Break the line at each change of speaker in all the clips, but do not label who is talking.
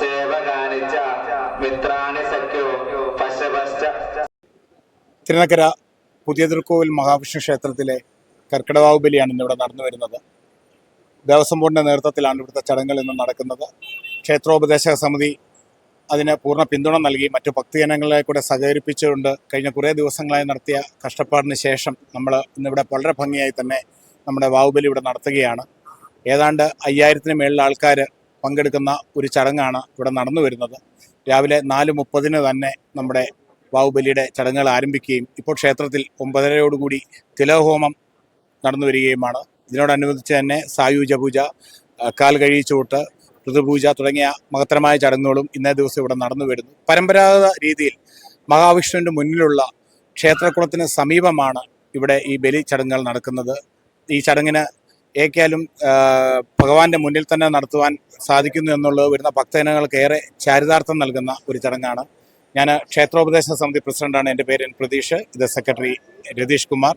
സേവകാനി ച മിത്രാണി സഖ്യോ
തിരുനക്കര പുതിയ തിരുക്കോവിൽ മഹാവിഷ്ണു ക്ഷേത്രത്തിലെ കർക്കിടവാവ് ബലിയാണ് ഇന്നിവിടെ നടന്നു വരുന്നത്. ദേവസ്വം ബോർഡിന്റെ നേതൃത്വത്തിലാണ് ഇവിടുത്തെ ചടങ്ങുകൾ ഇന്ന് നടക്കുന്നത്. ക്ഷേത്രോപദേശക സമിതി അതിന് പൂർണ പിന്തുണ നൽകി മറ്റു ഭക്തജനങ്ങളെ കൂടെ സഹകരിപ്പിച്ചുകൊണ്ട് കഴിഞ്ഞ കുറേ ദിവസങ്ങളായി നടത്തിയ കഷ്ടപ്പാടിന് ശേഷം നമ്മൾ ഇന്നിവിടെ വളരെ ഭംഗിയായി തന്നെ നമ്മുടെ വാവുബലി ഇവിടെ നടത്തുകയാണ്. ഏതാണ്ട് അയ്യായിരത്തിന് മേളിൽ ആൾക്കാർ പങ്കെടുക്കുന്ന ഒരു ചടങ്ങാണ് ഇവിടെ നടന്നു വരുന്നത്. രാവിലെ നാല് മുപ്പതിന് തന്നെ നമ്മുടെ വാവുബലിയുടെ ചടങ്ങുകൾ ആരംഭിക്കുകയും ഇപ്പോൾ ക്ഷേത്രത്തിൽ ഒമ്പതരയോടുകൂടി തിലഹോമം നടന്നു വരികയുമാണ്. ഇതിനോടനുബന്ധിച്ച് തന്നെ സായുജ പൂജ കാൽ കഴിയിച്ചൂട്ട് ഋതുപൂജ തുടങ്ങിയ മഹത്തരമായ ചടങ്ങുകളും ഇന്നേ ദിവസം ഇവിടെ നടന്നു വരുന്നു. പരമ്പരാഗത രീതിയിൽ മഹാവിഷ്ണുവിന്റെ മുന്നിലുള്ള ക്ഷേത്രകുളത്തിന് സമീപമാണ് ഇവിടെ ഈ ബലി ചടങ്ങുകൾ നടക്കുന്നത്. ഈ ചടങ്ങിന് ഏക്കാലും ഭഗവാന്റെ മുന്നിൽ തന്നെ നടത്തുവാൻ സാധിക്കുന്നു എന്നുള്ളത് വരുന്ന ഭക്തജനങ്ങൾക്ക് ഏറെ ചാരിതാർത്ഥം നൽകുന്ന ഒരു ചടങ്ങാണ്. ഞാൻ ക്ഷേത്രോപദേശ സമിതി പ്രസിഡന്റാണ് എന്റെ പേര് എൻ പ്രതീഷ് ഇത് സെക്രട്ടറി രതീഷ് കുമാർ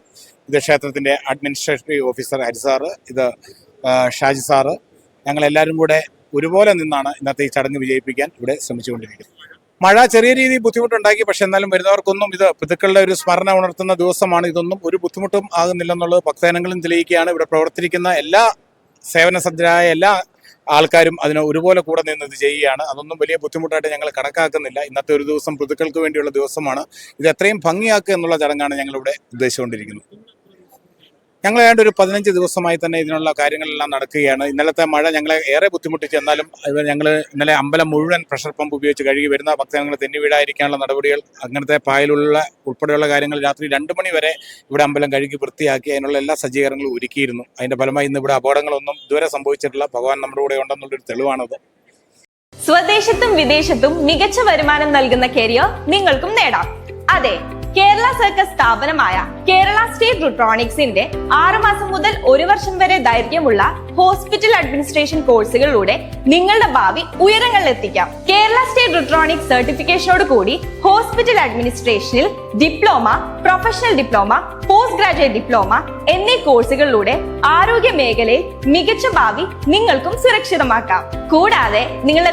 ഇത് ക്ഷേത്രത്തിന്റെ അഡ്മിനിസ്ട്രേറ്റീവ് ഓഫീസർ ഹരിസാറ് ഇത് ഷാജി സാറ്. ഞങ്ങളെല്ലാവരും കൂടെ ഒരുപോലെ നിന്നാണ് ഇന്നത്തെ ഈ ചടങ്ങ് വിജയിപ്പിക്കാൻ ഇവിടെ ശ്രമിച്ചുകൊണ്ടിരിക്കുന്നത്. മഴ ചെറിയ രീതിയിൽ ബുദ്ധിമുട്ടുണ്ടാക്കി പക്ഷെ എന്നാലും വരുന്നവർക്കൊന്നും ഇത് പിതൃക്കളുടെ ഒരു സ്മരണ ഉണർത്തുന്ന ദിവസമാണ്. ഇതൊന്നും ഒരു ബുദ്ധിമുട്ടും ആകുന്നില്ലെന്നുള്ളത് ഭക്തജനങ്ങളും തെളിയിക്കുകയാണ്. ഇവിടെ പ്രവർത്തിക്കുന്ന എല്ലാ സേവന സജ്ജരായ എല്ലാ ആൾക്കാരും അതിന് ഒരുപോലെ കൂടെ നിന്ന് ഇത് ചെയ്യുകയാണ്. അതൊന്നും വലിയ ബുദ്ധിമുട്ടായിട്ട് ഞങ്ങൾ കണക്കാക്കുന്നില്ല. ഇന്നത്തെ ഒരു ദിവസം പിതൃക്കൾക്ക് വേണ്ടിയുള്ള ദിവസമാണ്. ഇത് എത്രയും ഭംഗിയാക്കുക എന്നുള്ള ചടങ്ങാണ് ഞങ്ങളിവിടെ ഉദ്ദേശിച്ചുകൊണ്ടിരിക്കുന്നത്. ഞങ്ങൾ ഏതാണ്ട് ഒരു പതിനഞ്ച് ദിവസമായി തന്നെ ഇതിനുള്ള കാര്യങ്ങളെല്ലാം നടക്കുകയാണ്. ഇന്നലത്തെ മഴ ഞങ്ങളെ ഏറെ ബുദ്ധിമുട്ടിച്ച്. എന്നാലും ഞങ്ങൾ ഇന്നലെ അമ്പലം മുഴുവൻ പ്രഷർ പമ്പ് ഉപയോഗിച്ച് കഴുകി വരുന്ന ഭക്തജനങ്ങൾ തെന്നി വീടായിരിക്കാനുള്ള നടപടികൾ അങ്ങനത്തെ പായലുള്ള ഉൾപ്പെടെയുള്ള കാര്യങ്ങൾ രാത്രി രണ്ട് മണി വരെ ഇവിടെ അമ്പലം കഴുകി വൃത്തിയാക്കി അതിനുള്ള എല്ലാ സജ്ജീകരണങ്ങളും ഒരുക്കിയിരുന്നു. അതിന്റെ ഫലമായി ഇന്ന് ഇവിടെ അപകടങ്ങളൊന്നും ഇതുവരെ സംഭവിച്ചിട്ടില്ല. ഭഗവാൻ നമ്മുടെ കൂടെ ഉണ്ടെന്നുള്ളൊരു തെളിവാണത്.
സ്വദേശത്തും വിദേശത്തും മികച്ച വരുമാനം നൽകുന്ന കരിയർ നിങ്ങൾക്കും നേടാം. അതെ കേരള സർക്കസ് സ്ഥാപനമായ കേരള സ്റ്റേറ്റ് റുട്രോണിക്സിന്റെ ആറുമാസം മുതൽ ഒരു വർഷം വരെ ദൈർഘ്യമുള്ള ഹോസ്പിറ്റൽ അഡ്മിനിസ്ട്രേഷൻ കോഴ്സുകളിലൂടെ നിങ്ങളുടെ ഭാവി ഉയരങ്ങളിൽ എത്തിക്കാം. കേരള സ്റ്റേറ്റ് റുട്രോണിക്സ് സർട്ടിഫിക്കേഷനോട് കൂടി hospital അഡ്മിനിസ്ട്രേഷനിൽ diploma professional diploma post graduate diploma എന്നീ കോഴ്സുകളിലൂടെ ആരോഗ്യ മേഖലയിൽ മികച്ച ഭാവി നിങ്ങൾക്കും സുരക്ഷിതമാക്കാം. കൂടാതെ നിങ്ങളുടെ